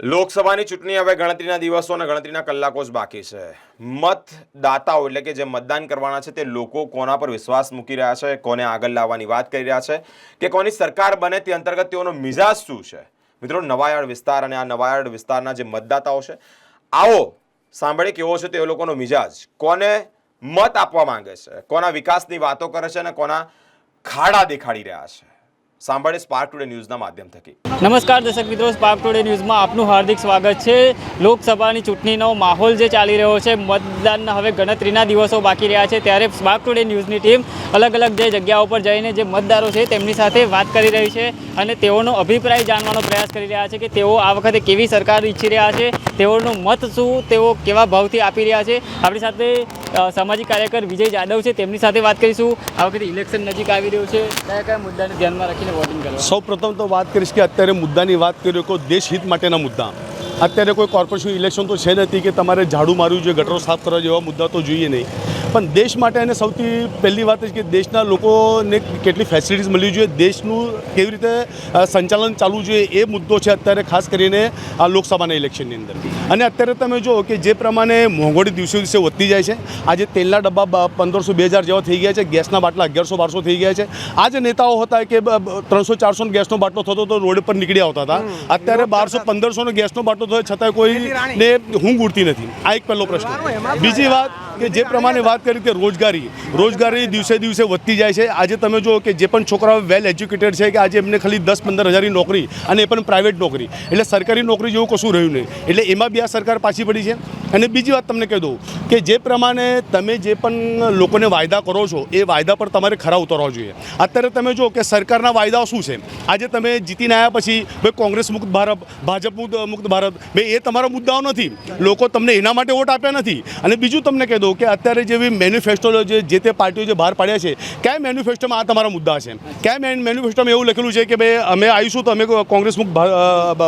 લોકસભાની ચૂંટણી હવે ગણતરીના દિવસો અને ગણતરીના કલાકો જ બાકી છે. મતદાતાઓ એટલે કે જે મતદાન કરવાના છે તે લોકો કોના પર વિશ્વાસ મૂકી રહ્યા છે, કોને આગળ લાવવાની વાત કરી રહ્યા છે કે કોની સરકાર બને તે અંતર્ગત તેઓનો મિજાજ શું છે? મિત્રો નવાયાર્ડ વિસ્તાર અને આ નવાયાર્ડ વિસ્તારના જે મતદાતાઓ છે, આવો સાંભળે કેવો છે તે લોકોનો મિજાજ. કોને મત આપવા માંગે છે, કોના વિકાસની વાતો કરે છે અને કોના ખાડા દેખાડી રહ્યા છે? સાંભળે સ્પાર્ક ટુડે ન્યૂઝના માધ્યમ થકી. નમસ્કાર દર્શક મિત્રો સ્પાર્ક ટુડે ન્યૂઝમાં આપનું હાર્દિક સ્વાગત છે. લોકસભાની ચૂંટણીનો માહોલ જે ચાલી રહ્યો છે, મતદાનના હવે ગણતરીના દિવસો બાકી રહ્યા છે, ત્યારે સ્પાર્ક ટુડે ન્યૂઝની ટીમ અલગ અલગ જે જગ્યાઓ પર જઈને જે મતદારો છે તેમની સાથે વાત કરી રહી છે અને તેઓનો અભિપ્રાય જાણવાનો પ્રયાસ કરી રહ્યા છે કે તેઓ આ વખતે કેવી સરકાર ઈચ્છી રહ્યા છે, તેઓનો મત શું, તેઓ કેવા ભાવથી આપી રહ્યા છે. આપણી સાથે સામાજિક કાર્યકર વિજય જાદવ છે, તેમની સાથે વાત કરીશું. આ વખતે ઇલેક્શન નજીક આવી રહ્યું છે. કયા કયા મુદ્દાને ધ્યાનમાં કરવા સૌ પ્રથમ તો વાત કરીશ કે અત્યારે મુદ્દાની વાત કરીએ તો દેશ હિત માટેના મુદ્દા. અત્યારે કોઈ કોર્પોરેશન ઇલેક્શન તો છે નથી કે તમારે ઝાડુ મારવું જોઈએ ગટરો સાફ કરવા જેવા મુદ્દા તો જોઈએ નહીં. પણ દેશ માટે એને સૌથી પહેલી વાત કે દેશના લોકોને કેટલી ફેસિલિટીઝ મળવી જોઈએ દેશનું કેવી રીતે સંચાલન ચાલવું જોઈએ એ મુદ્દો છે અત્યારે ખાસ કરીને આ લોકસભાના ઇલેક્શનની અંદર. અને અત્યારે તમે જુઓ કે જે પ્રમાણે મોંઘવારી દિવસે દિવસે વધતી જાય છે આજે તેલના ડબ્બા પંદરસો બે હજાર જેવા થઈ ગયા છે ગેસના બાટલા અગિયારસો બારસો થઈ ગયા છે. આ જે નેતાઓ હતા કે ત્રણસો ચારસો ગેસનો બાટલો થતો તો રોડ પર નીકળી આવતા હતા. અત્યારે બારસો પંદરસોનો ગેસનો બાટલો થયો છતાં કોઈને ઊંઘ ઉડતી નથી. આ એક પહેલો પ્રશ્ન. બીજી વાત કે જે પ્રમાણે વાત કરી કે રોજગારી રોજગારી દિવસે દિવસે વધતી જાય છે. આજે તમે જુઓ કે જે પણ છોકરાઓ વેલ એજ્યુકેટેડ છે કે આજે એમને ખાલી દસ પંદર હજારની નોકરી અને એ પણ પ્રાઇવેટ નોકરી. એટલે સરકારી નોકરી જેવું કશું રહ્યું નહીં. એટલે એમાં બી આ સરકાર પાછી પડી છે. અને બીજી વાત તમને કહી દઉં કે જે પ્રમાણે તમે જે પણ લોકોને વાયદા કરો છો, એ વાયદા પર તમારે ખરા ઉતરવા જોઈએ. અત્યારે તમે જુઓ કે સરકારના વાયદાઓ શું છે? આજે તમે જીતીને આવ્યા પછી ભાઈ કોંગ્રેસ મુક્ત ભારત, ભાજપ મુક્ત મુક્ત ભારત. ભાઈ એ તમારા મુદ્દાઓ નથી. લોકો તમને એના માટે વોટ આપ્યા નથી. અને બીજું તમને કહી દઉં કે અત્યારે જેવી મેન્યુફેસ્ટો જે તે પાર્ટીઓ જે બહાર પાડ્યા છે, કયા મેન્યુફેસ્ટોમાં આ તમારા મુદ્દા છે? કયા મેન મેન્યુફેસ્ટોમાં એવું લખેલું છે કે ભાઈ અમે આવીશું તો અમે કોંગ્રેસ મુક્ત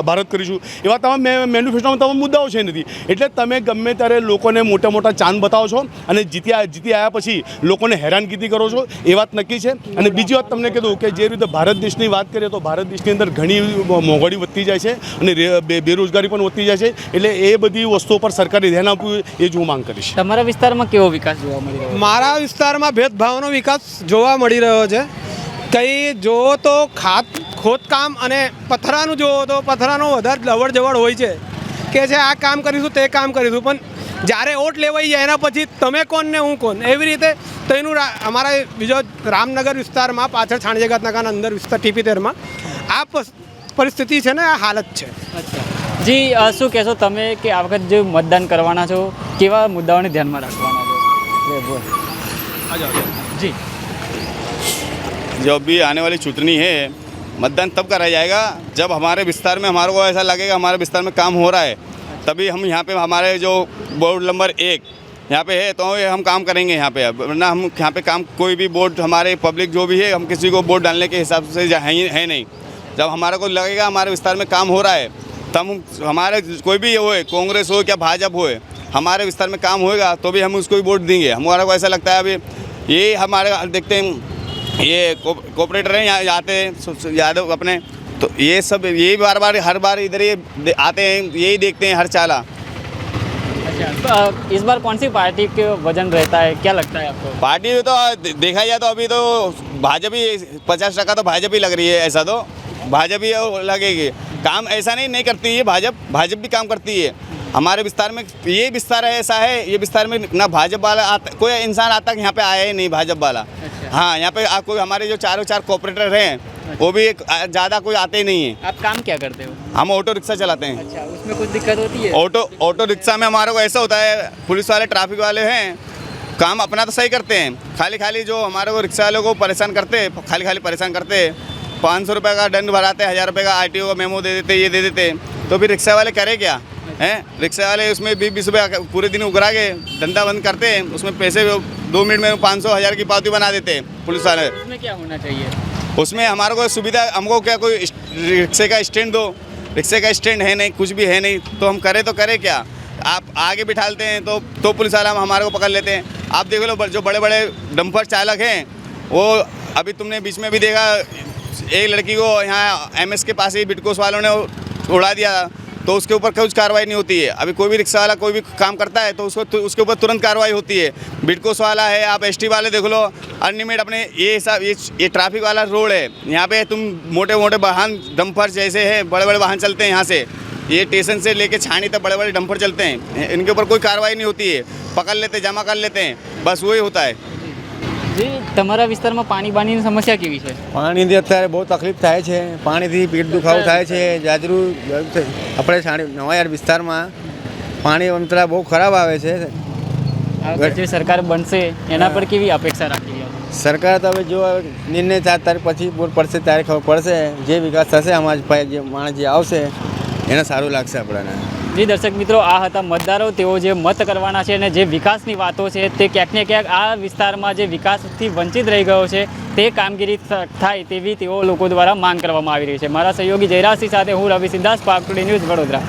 ભારત કરીશું? એવા તમામ મેન્યુફેસ્ટોમાં તમામ મુદ્દાઓ છે નથી એટલે તમે ગમે ત્યારે લોકોને મોટા મોટા ચાંદ બતાવો છો અને જીત્યા જીતી આવ્યા પછી લોકોને હેરાનગીરી કરો છો, એ વાત નક્કી છે. અને બીજી વાત તમને કીધું કે જે રીતે ભારત દેશની વાત કરીએ તો ભારત દેશની અંદર ઘણી મોંઘવારી વધતી જાય છે અને બેરોજગારી પણ વધતી જાય છે. એટલે એ બધી વસ્તુઓ પર સરકારે ધ્યાન આપવું એ જ હું માંગ કરીશ. તમારા વિસ્તારમાં કેવો વિકાસ જોવા મળી રહ્યો મારા વિસ્તારમાં ભેદભાવનો વિકાસ જોવા મળી રહ્યો છે. કઈ જોવો તો ખાત ખોદકામ અને પથરાનું જોવો તો પથરાનો વધારે લવડ જવડ હોય છે. કે છે આ કામ કરીશું તે કામ કરીશું. પણ જ્યારે ઓટ લેવાઈ જાય એના પછી તમે કોણ ને હું કોણ? એવી રીતે તો એનું અમારા બીજો રામનગર વિસ્તારમાં પાછળ છાણજેગત અંદર વિસ્તાર ટીપી તેરમાં આ પરિસ્થિતિ છે ને આ હાલત છે. અચ્છા. જી અ, શું કહેશો તમે કે આ વખત જે મતદાન કરવાના છો કેવા મુદ્દાઓને ધ્યાનમાં રાખવાના છો લે, બોલ. જી जो अभी आने वाली चुटनी है मतदान तब करा जाएगा जब हमारे विस्तार में हमारे को ऐसा लगेगा हमारे विस्तार में काम हो रहा है तभी हम यहाँ पे हमारे जो बोर्ड नंबर एक यहाँ पे है तो ये हम काम करेंगे यहाँ पे अब वरना हम यहाँ पे काम कोई भी बोर्ड हमारे पब्लिक जो भी है हम किसी को वोट डालने के हिसाब से जा- है, ही- है नहीं जब हमारे को लगेगा हमारे विस्तार में काम हो रहा है तब हमारे कोई भी होए कांग्रेस हो क्या भाजपा होए हमारे विस्तार में काम होएगा तो भी हम उसको ही वोट देंगे। हमारा को ऐसा लगता है अभी ये हमारे देखते हैं ये को- कोऑपरेटर हैं यहाँ आते हैं यादव अपने तो ये सब ये बार बार हर बार इधर ये आते हैं यही देखते हैं हर चाला। अच्छा तो, इस बार कौन सी पार्टी के वज़न रहता है क्या लगता है आपको? पार्टी तो देखा जाए तो अभी तो भाजपा ही पचास टका तो भाजपा ही लग रही है ऐसा तो। भाजपा ही लगेगी। काम ऐसा नहीं नहीं करती है भाजपा भाजपा भी काम करती है। हमारे विस्तार में ये विस्तार है ऐसा है ये विस्तार में ना भाजपा वाला आता कोई इंसान आता यहाँ पे आया ही नहीं भाजपा वाला। अच्छा। हाँ यहाँ पे आ- कोई हमारे जो चारों चार कोऑपरेटर हैं अच्छा। वो भी एक ज़्यादा कोई आते ही नहीं है। आप काम क्या करते हो? हम ऑटो रिक्शा चलाते हैं। अच्छा उसमें कुछ दिक्कत होती है? ऑटो ऑटो रिक्शा में हमारे को ऐसा होता है पुलिस वाले ट्रैफ़िक वाले हैं काम अपना तो सही करते हैं। खाली खाली जो हमारे को रिक्शा वालों को परेशान करते हैं खाली खाली परेशान करते हैं। पाँच सौ रुपये का दंड भराते हज़ार रुपये का आर का मेमो दे देते ये दे देते तो फिर रिक्शा वाले करे क्या? हैं? रिक्शा वाले उसमें बीस बीस रुपये पूरे दिन उगरा के धंधा बंद करते हैं उसमें पैसे दो मिनट में पाँच सौ हज़ार की पावती बना देते हैं पुलिस वाले। उसमें क्या होना चाहिए? उसमें हमारे को सुविधा हमको क्या कोई रिक्शे का स्टैंड दो। रिक्शे का स्टैंड है नहीं कुछ भी है नहीं तो हम करें तो करें क्या? आप आगे बिठालते हैं तो तो पुलिस वाला हमारे को पकड़ लेते हैं। आप देख लो जो बड़े बड़े डंपर चालक हैं वो अभी तुमने बीच में भी देखा एक लड़की को यहाँ एमएस के पास ही बिटकोस वालों ने उड़ा दिया तो उसके ऊपर कुछ कार्रवाई नहीं होती है। अभी कोई भी रिक्शा वाला कोई भी काम करता है तो उसको उसके ऊपर तुरंत कार्रवाई होती है। बिटकोस वाला है, आप एसटी वाले देख लो अनलिमिट अपने ये हिसाब ये ये ट्रैफ़िक वाला रोड है। यहाँ पे तुम मोटे मोटे वाहन, डंपर जैसे है बड़े बड़े वाहन चलते हैं यहाँ से। ये स्टेशन से लेके छानी तक बड़े बड़े डंपर चलते हैं। इनके ऊपर कोई कार्रवाई नहीं होती है। पकड़ लेते जमा कर लेते हैं। बस वही होता है। જી તમારા વિસ્તારમાં પાણી બાણીની સમસ્યા કેવી છે? પાણીથી અત્યારે બહુ તકલીફ થાય છે. પાણીથી પેટ દુખાવો થાય છે. જાજરું આપણે નવાયાર વિસ્તારમાં પાણી અંતરા બહુ ખરાબ આવે છે. જે સરકાર બનશે એના પર કેવી અપેક્ષા રાખી સરકાર તો હવે જો નિર્ણય ચાર તારીખ પછી બોર પડશે ત્યારે ખબર પડશે. જે વિકાસ થશે અમારા ભાઈ જે માણસ જે આવશે એને સારું લાગશે આપણને. જી દર્શક મિત્રો, આ હતા મતદારો. તેઓ જે મત કરવાના છે અને જે વિકાસની વાતો છે, તે ક્યાંક ને ક્યાંક આ વિસ્તારમાં જે વિકાસથી વંચિત રહી ગયો છે, તે કામગીરી થાય તેવી તેઓ લોકો દ્વારા માંગ કરવામાં આવી રહી છે. મારા સહયોગી જયરાજસિંહ સાથે હું રવિ સિદ્ધાર્થ પાકડી ન્યૂઝ વડોદરા.